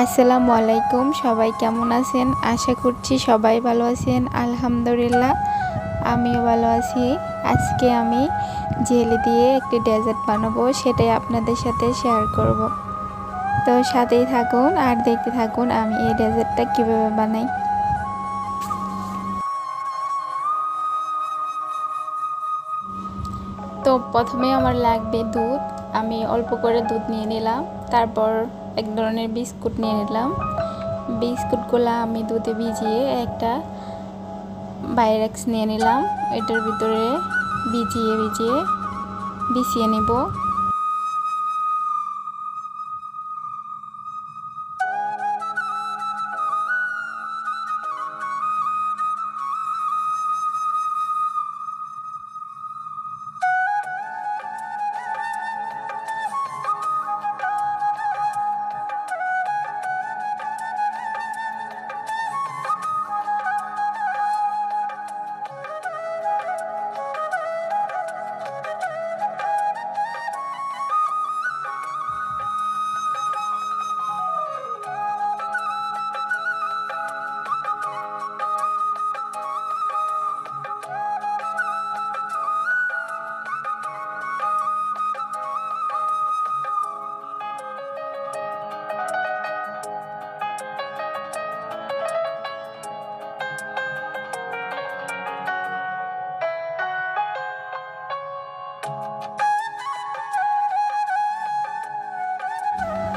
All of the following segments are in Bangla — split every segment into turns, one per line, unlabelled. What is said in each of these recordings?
আসসালামু আলাইকুম, সবাই কেমন আছেন? আশা করছি সবাই ভালো আছেন। আলহামদুলিল্লাহ, আমিও ভালো আছি। আজকে আমি জেলি দিয়ে একটি ডেজার্ট বানাবো, সেটাই আপনাদের সাথে শেয়ার করব। তো সাথেই থাকুন আর দেখতে থাকুন আমি এই ডেজার্টটা কীভাবে বানাই। তো প্রথমে আমার লাগবে দুধ। আমি অল্প করে দুধ নিয়ে নিলাম। তারপর এক ধরনের বিস্কুট নিয়ে নিলাম। বিস্কুটগুলো আমি দুধে ভিজিয়ে একটা বাইরেক্স নিয়ে নিলাম। এটার ভিতরে ভিজিয়ে ভিজিয়ে বিছিয়ে নিব।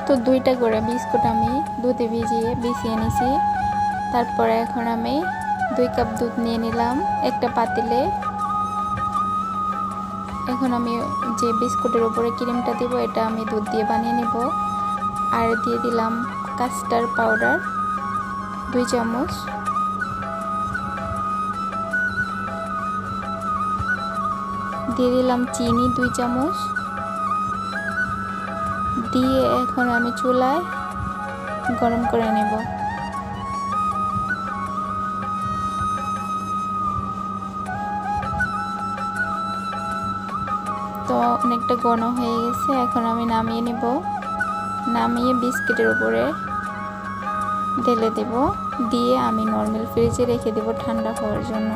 তো দুইটা করে বিস্কুট আমি দুধে ভিজিয়ে বিছিয়ে নিছি। তারপরে এখন আমি দুই কাপ দুধ নিয়ে নিলাম একটা পাতিলে। এখন আমি যে বিস্কুটের উপরে ক্রিমটা দিব, এটা আমি দুধ দিয়ে বানিয়ে নিব। আর দিয়ে দিলাম কাস্টার্ড পাউডার, দুই চামচ। দিয়ে দিলাম চিনি, দুই চামচ। দিয়ে এখন আমি চুলায় গরম করে নেব। তো অনেকটা ঘন হয়ে গেছে, এখন আমি নামিয়ে নেব। নামিয়ে বিস্কিটের উপরে ঢেলে দেব। দিয়ে আমি নর্মাল ফ্রিজে রেখে দেব ঠান্ডা হওয়ার জন্য।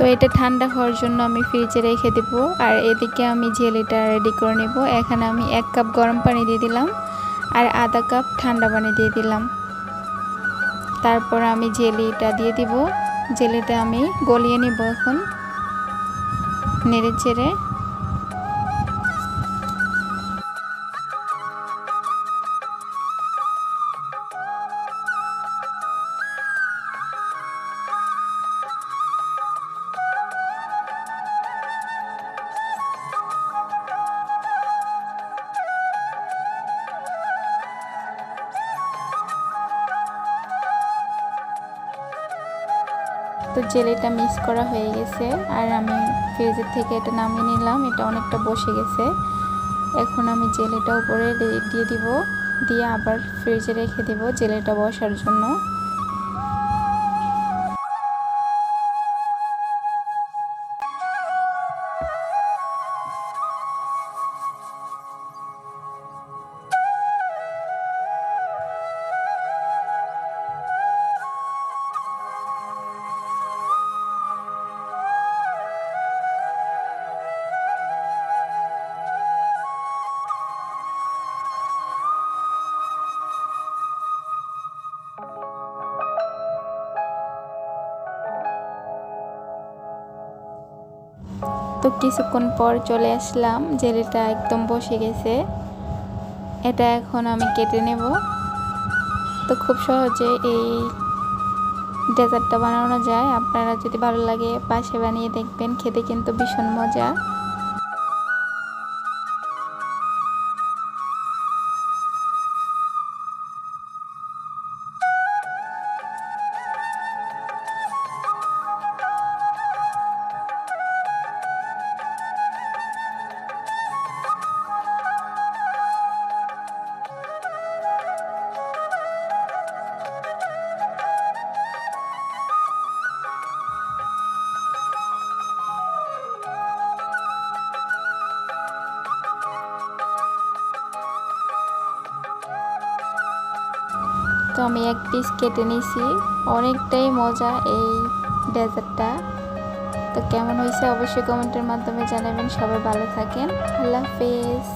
তো এটা ঠান্ডা হওয়ার জন্য আমি ফ্রিজে রেখে দেব। আর এদিকে আমি জেলিটা রেডি করে নেব। এখানে আমি এক কাপ গরম পানি দিয়ে দিলাম আর আধা কাপ ঠান্ডা পানি দিয়ে দিলাম। তারপর আমি জেলিটা দিয়ে দিব। জেলিটা আমি গলিয়ে নেব এখন। নেড়ে চেড়ে তো জেলিটা মিক্স করা হয়ে গেছে। আর আমি ফ্রিজের থেকে এটা নামিয়ে নিলাম, এটা অনেকটা বসে গেছে। এখন আমি জেলেটা উপরে দিয়ে দিব, দিয়ে আবার ফ্রিজে রেখে দেব জেলেটা বসার জন্য। তো কিছুক্ষণ পর চলে আসলাম, জেলিটা একদম বসে গেছে। এটা এখন আমি কেটে নেব। তো খুব সহজে এই ডেজার্টটা বানানো যায়। আপনারা যদি ভালো লাগে পাশে বানিয়ে দেখবেন, খেতে কিন্তু ভীষণ মজা। আমি এক পিস কেটে নিয়েছি অনেকটাই মজা এই ডেজার্টটা। তো কেমন হয়েছে অবশ্যই কমেন্টের মাধ্যমে জানাবেন। সবাই ভালো থাকেন। আল্লাহ হাফেজ।